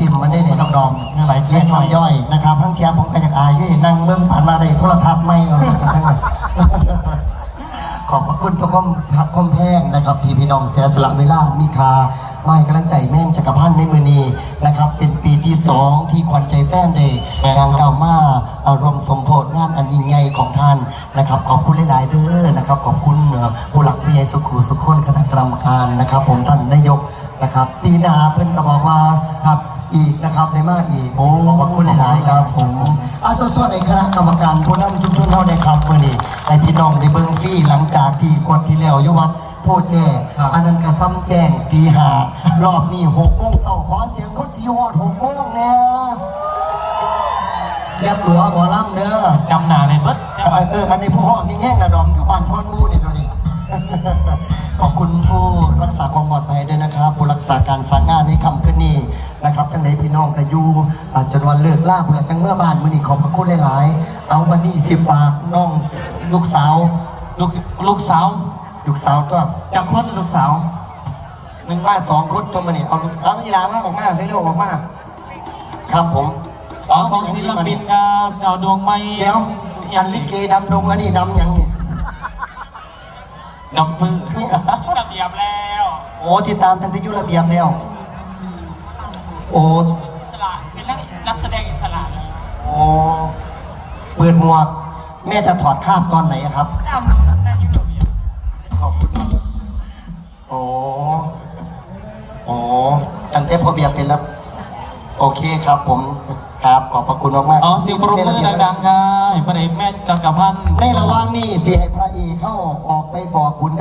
นี้แค่น้ำจิ้มมันได้ในน้องดอมเมื่อไหร่แยกน้ำย่อยนะครับทั้งเทียบผมก็อยากอายอยี่นั่งเบื้องผ่านมาได้โทรทัศน์ไม่เอาเลยทั้งนั้นขอบพระคุณพระคมพักคมแพงนะครับพี่พี่น้องเสียสละเวลามีคาไม่กำลังใจแม่นจักรพันธ์ในมือนี้นะครับ เป็นปีที่สองที่ขวัญใจแฟนเดย์งานเก่ามา อารมณ์สมโพธิงานอันยิ่งใหญ่ของท่านนะครับ ขอบคุณหลาย ๆ เด้อนะครับ ขอบคุณเอ่อผู้หลักผู้ใหญ่สุขุสุขคนคณะกรรมการนะครับ ผมท่านนายกนะครับ ปีหน้าเพิ่นก็บอกว่าครับอีกนะครับในมากอีกโอ้ขอบคุณหลาย ๆ ครับผมอาส่วนในคณะกรรมการผู้นำชุมชนเท่าในครับมื่อนี้ให้พี่น้องได้เบิ่งฟรีหลังจากที่กดที่แล้วอยวัดโพแจ้อันนั้นก็ซ้ำแจ้งตีหารอบนี้หกโมงเช้าขอเสียงคนที่ฮอด ยบตัวหมอลำเด้อจำหนาในเบิดเออเอออันนี้ผู้ห้องมีแง่งกระดอมกับบ้านคอนมูเนี่ยดูนี่ขอบคุณผู้รักษาความปลอดภัยด้วยนะครับผู้รักษาการสร้างงานในคำขึ้นนี้นะครับจังใดพี่น้องก็อยู่จนวันเลิกล่าผู้ละจังเมื่อบ้านมือนี้ขอบพระคุณหลายๆเอาวันนี้สิฝากน้องลูกสาว ลูกลูกสาวลูกสาวตัวจากคนลูกสาวหนึ่งมาสองคนตัวมื้อนี้เอาเอาอีลามาออกมาเร็วๆออกมาครับผม อ๋อสองศิลปินครับดาวดวงไม้เดี๋ยวยันลิเกดำดงอันนี้ดำยังนี่ดำพื้นระเบียบแล้ว โอ้ติดตามทางที่ยุระเบียบแล้ว โอ้อิสระเป็นนักนักแสดงอิสระโอ้เปิดหมวก แม่จะถอดคาบตอนไหนครับจำตั้งแต่ยุระเบียบขอบคุณโอ้โอ้ตั้งแต่พอเบียบเป็นแล้ว โอเคครับผมครับขอบพระคุณมากมากๆอ๋อเสียงปรบมือดังๆครับพระเอกแม่จักรพันธ์ ในระหว่างนี้เสียให้พระเอกเข้าออกไปบอกบุญกับ